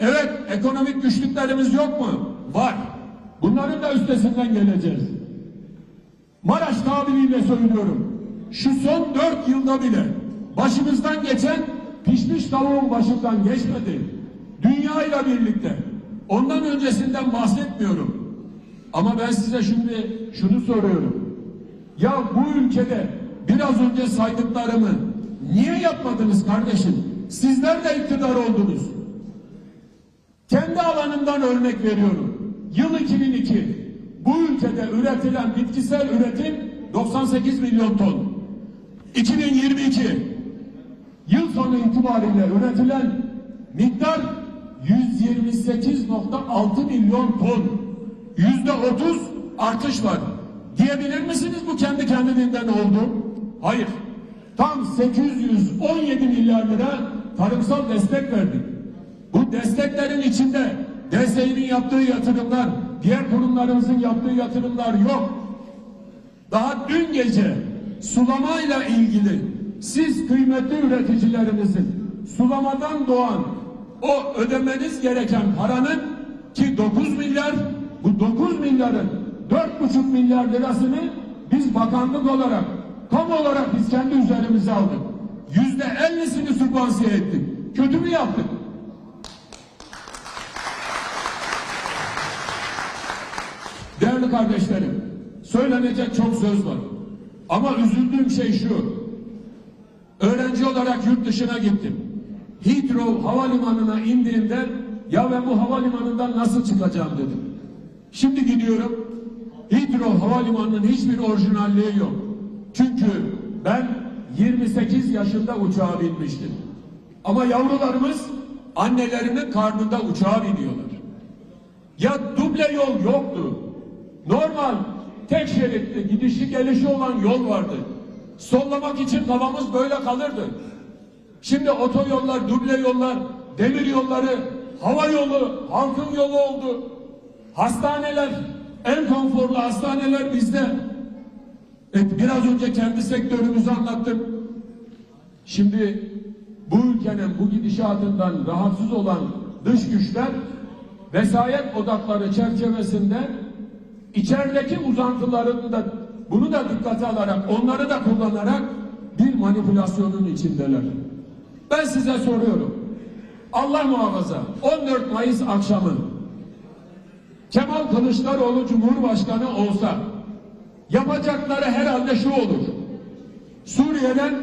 Evet ekonomik güçlüklerimiz yok mu? Var. Bunların da üstesinden geleceğiz. Maraş tabiriyle söylüyorum. Şu son dört yılda bile başımızdan geçen pişmiş tavuğun başından geçmedi. Dünyayla birlikte. Ondan öncesinden bahsetmiyorum. Ama ben size şimdi şunu soruyorum. Ya bu ülkede biraz önce saydıklarımı niye yapmadınız kardeşim? Sizler de iktidar oldunuz. Kendi alanımdan örnek veriyorum. Yıl 2002. Bu ülkede üretilen bitkisel üretim 98 milyon ton. 2022 yıl sonu itibariyle üretilen miktar 128.6 milyon ton. Yüzde 30 artış var. Diyebilir misiniz bu kendi kendiliğinden oldu? Hayır. Tam 817 milyar lira tarımsal destek verdik. Bu desteklerin içinde DSİ'nin yaptığı yatırımlar, diğer kurumlarımızın yaptığı yatırımlar yok. Daha dün gece sulamayla ilgili siz kıymetli üreticilerimizin sulamadan doğan o ödemeniz gereken paranın ki 9 milyar bu 9 milyarın 4,5 milyar lirasını biz bakanlık olarak kamu olarak biz kendi üzerimize aldık. Yüzde ellisini sübvansiye ettik. Kötü mü yaptık? Değerli kardeşlerim, söylenecek çok söz var. Ama üzüldüğüm şey şu. Öğrenci olarak yurt dışına gittim. Heathrow havalimanına indiğimde ya ben bu havalimanından nasıl çıkacağım dedim. Şimdi gidiyorum. Heathrow havalimanının hiçbir orijinalliği yok. Çünkü ben 28 yaşında uçağa binmiştim. Ama yavrularımız annelerinin karnında uçağa biniyorlar. Ya duble yol yoktu. Normal tek şeritli gidişi gelişi olan yol vardı. Sollamak için kafamız böyle kalırdı. Şimdi otoyollar, duble yollar, demir yolları, hava yolu, halkın yolu oldu. Hastaneler, en konforlu hastaneler bizde. Evet, biraz önce kendi sektörümüzü anlattım. Şimdi bu ülkenin bu gidişatından rahatsız olan dış güçler vesayet odakları çerçevesinde içerideki uzantılarını da bunu da dikkate alarak onları da kullanarak bir manipülasyonun içindeler. Ben size soruyorum. Allah muhafaza 14 Mayıs akşamı Kemal Kılıçdaroğlu Cumhurbaşkanı olsa yapacakları herhalde şu olur. Suriye'den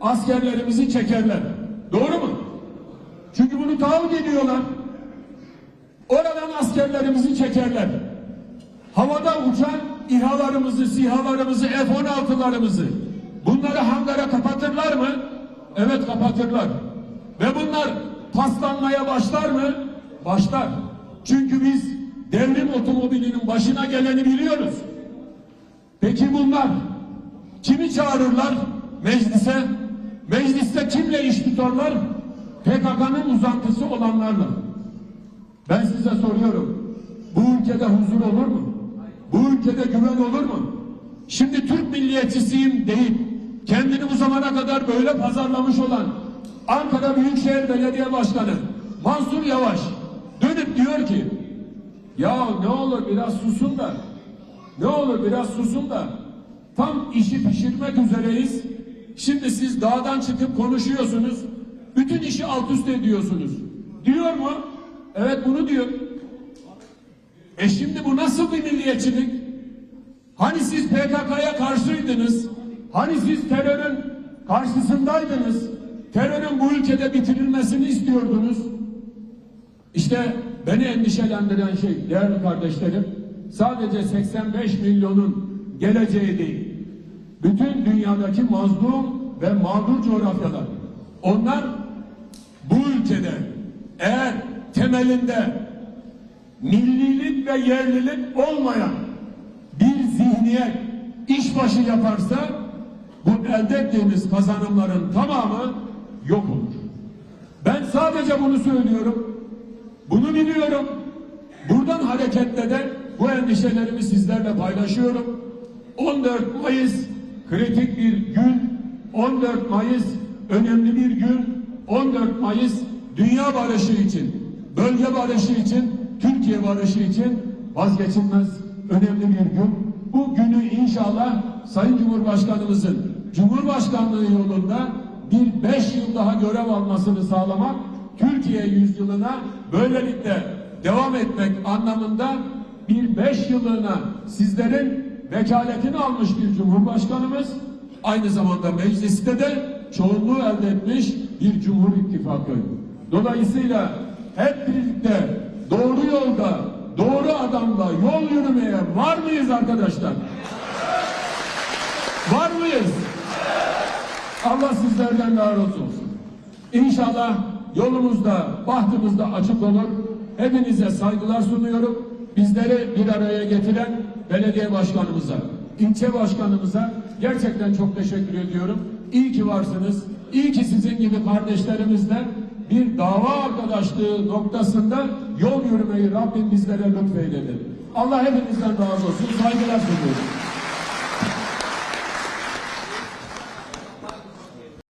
askerlerimizi çekerler. Doğru mu? Çünkü bunu taahhüt ediyorlar. Oradan askerlerimizi çekerler. Havada uçan İHA'larımızı, SİHA'larımızı, F-16'larımızı bunları hangara kapatırlar mı? Evet kapatırlar. Ve bunlar paslanmaya başlar mı? Başlar. Çünkü biz devrim otomobilinin başına geleni biliyoruz. Peki bunlar kimi çağırırlar meclise? Mecliste kimle iş tutarlar? PKK'nın uzantısı olanlarla. Ben size soruyorum. Bu ülkede huzur olur mu? Bu ülkede güven olur mu? Şimdi Türk milliyetçisiyim deyip kendini bu zamana kadar böyle pazarlamış olan Ankara Büyükşehir Belediye Başkanı Mansur Yavaş dönüp diyor ki ya ne olur biraz susun da ne olur biraz susun da tam işi pişirmek üzereyiz. Şimdi siz dağdan çıkıp konuşuyorsunuz. Bütün işi alt üst ediyorsunuz. Diyor mu? Evet bunu diyor. E şimdi bu nasıl bir milliyetçilik? Hani siz PKK'ya karşıydınız? Hani siz terörün karşısındaydınız? Terörün bu ülkede bitirilmesini istiyordunuz. İşte beni endişelendiren şey değerli kardeşlerim sadece 85 milyonun geleceği değil. Bütün dünyadaki mazlum ve mağdur coğrafyalar. Onlar bu ülkede eğer temelinde millilik ve yerlilik olmayan bir zihniyet işbaşı yaparsa bu elde ettiğimiz kazanımların tamamı yok olur. Ben sadece bunu söylüyorum. Bunu biliyorum. Buradan hareketle de bu endişelerimi sizlerle paylaşıyorum. 14 Mayıs kritik bir gün. 14 Mayıs önemli bir gün. 14 Mayıs dünya barışı için bölge barışı için, Türkiye barışı için vazgeçilmez önemli bir gün. Bu günü inşallah Sayın Cumhurbaşkanımızın Cumhurbaşkanlığı yolunda bir beş yıl daha görev almasını sağlamak, Türkiye yüzyılına böylelikle devam etmek anlamında bir beş yıllığına sizlerin vekaletini almış bir Cumhurbaşkanımız, aynı zamanda mecliste de çoğunluğu elde etmiş bir Cumhur İttifakı. Dolayısıyla hep birlikte doğru yolda, doğru adamla yol yürümeye var mıyız arkadaşlar? Var mıyız? Allah sizlerden razı olsun. İnşallah yolumuzda, bahtımızda açık olur. Hepinize saygılar sunuyorum. Bizleri bir araya getiren belediye başkanımıza, ilçe başkanımıza gerçekten çok teşekkür ediyorum. İyi ki varsınız. İyi ki sizin gibi kardeşlerimizle bir dava arkadaşlığı noktasında yol yürümeyi Rabbim bizlere lütfeyledi. Allah hepinizden razı olsun. Saygılar sunuyorum.